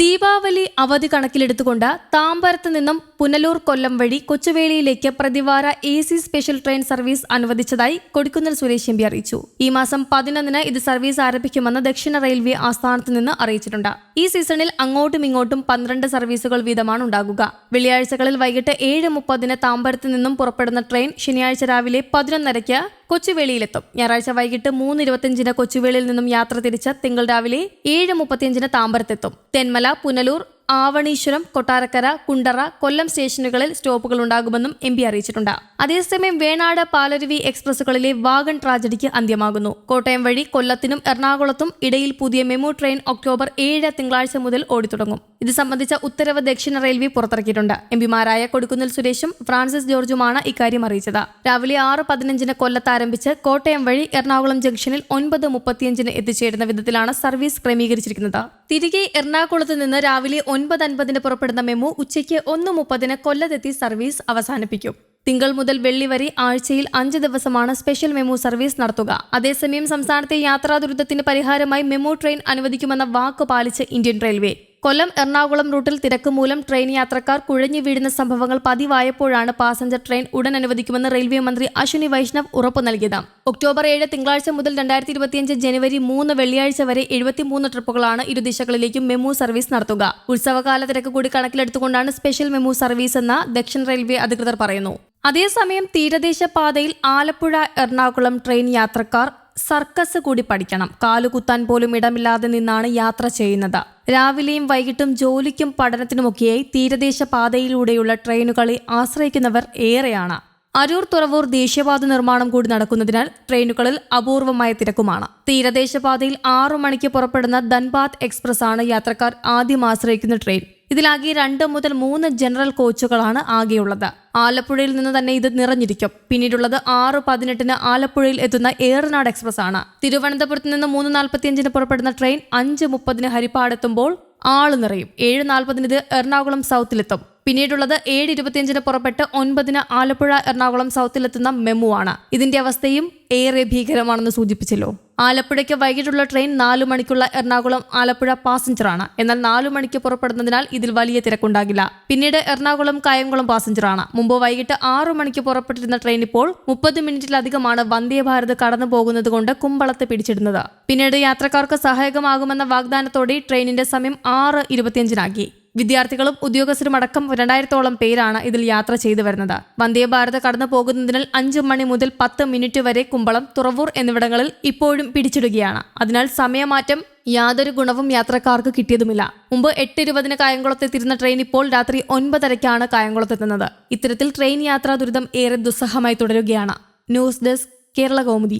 ദീപാവലി അവധി കണക്കിലെടുത്തുകൊണ്ട് താമ്പരത്ത് നിന്നും പുനലൂർ കൊല്ലം വഴി കൊച്ചുവേളിയിലേക്ക് പ്രതിവാര A C special train service അനുവദിച്ചതായി കൊടിക്കുന്നിൽ സുരേഷ് എം അറിയിച്ചു. ഈ മാസം പതിനൊന്നിന് ഇത് സർവീസ് ആരംഭിക്കുമെന്ന് ദക്ഷിണ റെയിൽവേ ആസ്ഥാനത്ത് നിന്ന് അറിയിച്ചിട്ടുണ്ട്. ഈ സീസണിൽ അങ്ങോട്ടും ഇങ്ങോട്ടും പന്ത്രണ്ട് സർവീസുകൾ വീതമാണ് ഉണ്ടാകുക. വെള്ളിയാഴ്ചകളിൽ വൈകിട്ട് ഏഴ് മുപ്പതിന് താമ്പരത്ത് നിന്നും പുറപ്പെടുന്ന ട്രെയിൻ ശനിയാഴ്ച രാവിലെ പതിനൊന്നരയ്ക്ക് കൊച്ചുവേളിയിലെത്തും. ഞായറാഴ്ച വൈകിട്ട് മൂന്ന് ഇരുപത്തിയഞ്ചിന് കൊച്ചുവേളിയിൽ നിന്നും യാത്ര തിരിച്ച് തിങ്കൾ രാവിലെ ഏഴ് മുപ്പത്തിയഞ്ചിന് താമ്പരത്തെത്തും. തെന്മല പുനലൂർ ആവണീശ്വരം കൊട്ടാരക്കര കുണ്ടറ കൊല്ലം സ്റ്റേഷനുകളിൽ സ്റ്റോപ്പുകൾ ഉണ്ടാകുമെന്നും എം പി അറിയിച്ചിട്ടുണ്ട്. അതേസമയം വേണാട് പാലരുവി എക്സ്പ്രസുകളിലെ വാഗൺ ട്രാജഡിക്ക് അന്ത്യമാകുന്നു. കോട്ടയം വഴി കൊല്ലത്തിനും എറണാകുളത്തും ഇടയിൽ പുതിയ മെമു ട്രെയിൻ ഒക്ടോബർ ഏഴ് തിങ്കളാഴ്ച മുതൽ ഓടിത്തുടങ്ങും ഇത് സംബന്ധിച്ച ഉത്തരവ് ദക്ഷിണ റെയിൽവേ പുറത്തിറക്കിയിട്ടുണ്ട്. എം പിമാരായ കൊടുക്കുന്നിൽ സുരേഷും ഫ്രാൻസിസ് ജോർജുമാണ് ഇക്കാര്യം അറിയിച്ചത്. രാവിലെ ആറ് പതിനഞ്ചിന് കൊല്ലത്ത് ആരംഭിച്ച് കോട്ടയം വഴി എറണാകുളം ജംഗ്ഷനിൽ ഒൻപത് മുപ്പത്തിയഞ്ചിന് എത്തിച്ചേരുന്ന വിധത്തിലാണ് സർവീസ് ക്രമീകരിച്ചിരിക്കുന്നത്. തിരികെ എറണാകുളത്ത് നിന്ന് രാവിലെ ഒൻപത് അൻപതിന് പുറപ്പെടുന്ന മെമു ഉച്ചയ്ക്ക് ഒന്ന് മുപ്പതിന് കൊല്ലത്തെത്തി സർവീസ് അവസാനിപ്പിക്കും. തിങ്കൾ മുതൽ വെള്ളി വരെ ആഴ്ചയിൽ അഞ്ച് ദിവസമാണ് സ്പെഷ്യൽ മെമു സർവീസ് നടത്തുക. അതേസമയം സംസ്ഥാനത്തെ യാത്രാ ദുരിതത്തിന് പരിഹാരമായി മെമു ട്രെയിൻ അനുവദിക്കുമെന്ന വാക്ക് പാലിച്ച് ഇന്ത്യൻ റെയിൽവേ. കൊല്ലം എറണാകുളം റൂട്ടിൽ തിരക്ക് മൂലം ട്രെയിൻ യാത്രക്കാർ കുഴഞ്ഞു വീഴുന്ന സംഭവങ്ങൾ പതിവായപ്പോഴാണ് പാസഞ്ചർ ട്രെയിൻ ഉടൻ അനുവദിക്കുമെന്ന് റെയിൽവേ മന്ത്രി അശ്വിനി വൈഷ്ണവ് ഉറപ്പു നൽകിയത്. ഒക്ടോബർ ഏഴ് തിങ്കളാഴ്ച മുതൽ രണ്ടായിരത്തി ഇരുപത്തിയഞ്ച് ജനുവരി മൂന്ന് വെള്ളിയാഴ്ച വരെ എഴുപത്തിമൂന്ന് ട്രിപ്പുകളാണ് ഇരുദിശകളിലേക്കും മെമു സർവീസ് നടത്തുക. ഉത്സവകാല തിരക്ക് കൂടി കണക്കിലെടുത്തുകൊണ്ടാണ് സ്പെഷ്യൽ മെമു സർവീസ് എന്ന് ദക്ഷിണ റെയിൽവേ അധികൃതർ പറയുന്നു. അതേസമയം തീരദേശ പാതയിൽ ആലപ്പുഴ എറണാകുളം ട്രെയിൻ യാത്രക്കാർ സർക്കസ് കൂടി പഠിക്കണം. കാലുകുത്താൻ പോലും ഇടമില്ലാതെ നിന്നാണ് യാത്ര ചെയ്യുന്നത്. രാവിലെയും വൈകിട്ടും ജോലിക്കും പഠനത്തിനുമൊക്കെയായി തീരദേശ പാതയിലൂടെയുള്ള ട്രെയിനുകളെ ആശ്രയിക്കുന്നവർ ഏറെയാണ്. അരൂർ തുറവൂർ ദേശീയപാത നിർമ്മാണം കൂടി നടക്കുന്നതിനാൽ ട്രെയിനുകളിൽ അപൂർവമായ തിരക്കുമാണ്. തീരദേശപാതയിൽ ആറു മണിക്ക് പുറപ്പെടുന്ന ധൻബാദ് എക്സ്പ്രസ് ആണ് യാത്രക്കാർ ആദ്യം ആശ്രയിക്കുന്ന ട്രെയിൻ. ഇതിലാകെ രണ്ട് മുതൽ മൂന്ന് ജനറൽ കോച്ചുകളാണ് ആകെയുള്ളത്. ആലപ്പുഴയിൽ നിന്ന് തന്നെ ഇത് നിറഞ്ഞിരിക്കും. പിന്നീടുള്ളത് ആറ് പതിനെട്ടിന് ആലപ്പുഴയിൽ എത്തുന്ന ഏറനാട് എക്സ്പ്രസ് ആണ് തിരുവനന്തപുരത്ത് നിന്ന് മൂന്ന് നാൽപ്പത്തിയഞ്ചിന് പുറപ്പെടുന്ന ട്രെയിൻ അഞ്ച് മുപ്പതിന് ഹരിപ്പാടെത്തുമ്പോൾ ആൾ നിറയും. ഏഴ് നാൽപ്പതിന് ഇത് എറണാകുളം സൗത്തിലെത്തും. പിന്നീടുള്ളത് ഏഴ് ഇരുപത്തിയഞ്ചിന് പുറപ്പെട്ട് ഒൻപതിന് ആലപ്പുഴ എറണാകുളം സൗത്തിലെത്തുന്ന മെമു ആണ് ഇതിന്റെ അവസ്ഥയും ഏറെ ഭീകരമാണെന്ന് സൂചിപ്പിച്ചല്ലോ. ആലപ്പുഴയ്ക്ക് വൈകിട്ടുള്ള ട്രെയിൻ നാലു മണിക്കുള്ള എറണാകുളം ആലപ്പുഴ പാസഞ്ചറാണ്. എന്നാൽ നാലു മണിക്ക് പുറപ്പെടുന്നതിനാൽ ഇതിൽ വലിയ തിരക്കുണ്ടാകില്ല. പിന്നീട് എറണാകുളം കായംകുളം പാസഞ്ചറാണ്. മുമ്പ് വൈകിട്ട് ആറു മണിക്ക് പുറപ്പെട്ടിരുന്ന ട്രെയിൻ ഇപ്പോൾ മുപ്പത് മിനിറ്റിലധികമാണ് വന്ദേ ഭാരത് കടന്നു പോകുന്നത് കൊണ്ട് കുമ്പളത്ത് പിടിച്ചിടുന്നത്. പിന്നീട് യാത്രക്കാർക്ക് സഹായകമാകുമെന്ന വാഗ്ദാനത്തോടെ ട്രെയിനിന്റെ സമയം ആറ് ഇരുപത്തിയഞ്ചിനാക്കി. വിദ്യാർത്ഥികളും ഉദ്യോഗസ്ഥരും അടക്കം രണ്ടായിരത്തോളം പേരാണ് ഇതിൽ യാത്ര ചെയ്തു വരുന്നത്. വന്ദേ ഭാരത് കടന്നു പോകുന്നതിനാൽ അഞ്ചു മണി മുതൽ പത്ത് മിനിറ്റ് വരെ കുമ്പളം തുറവൂർ എന്നിവിടങ്ങളിൽ ഇപ്പോഴും പിടിച്ചിടുകയാണ്. അതിനാൽ സമയമാറ്റം യാതൊരു ഗുണവും യാത്രക്കാർക്ക് കിട്ടിയതുമില്ല. മുമ്പ് എട്ട് ഇരുപതിന് കായംകുളത്തെത്തിരുന്ന ട്രെയിൻ ഇപ്പോൾ രാത്രി ഒൻപതരയ്ക്കാണ് കായംകുളത്തെത്തുന്നത് ഇത്തരത്തിൽ ട്രെയിൻ യാത്രാ ദുരിതം ഏറെ ദുസ്സഹമായി തുടരുകയാണ്. News desk Kerala Kaumudi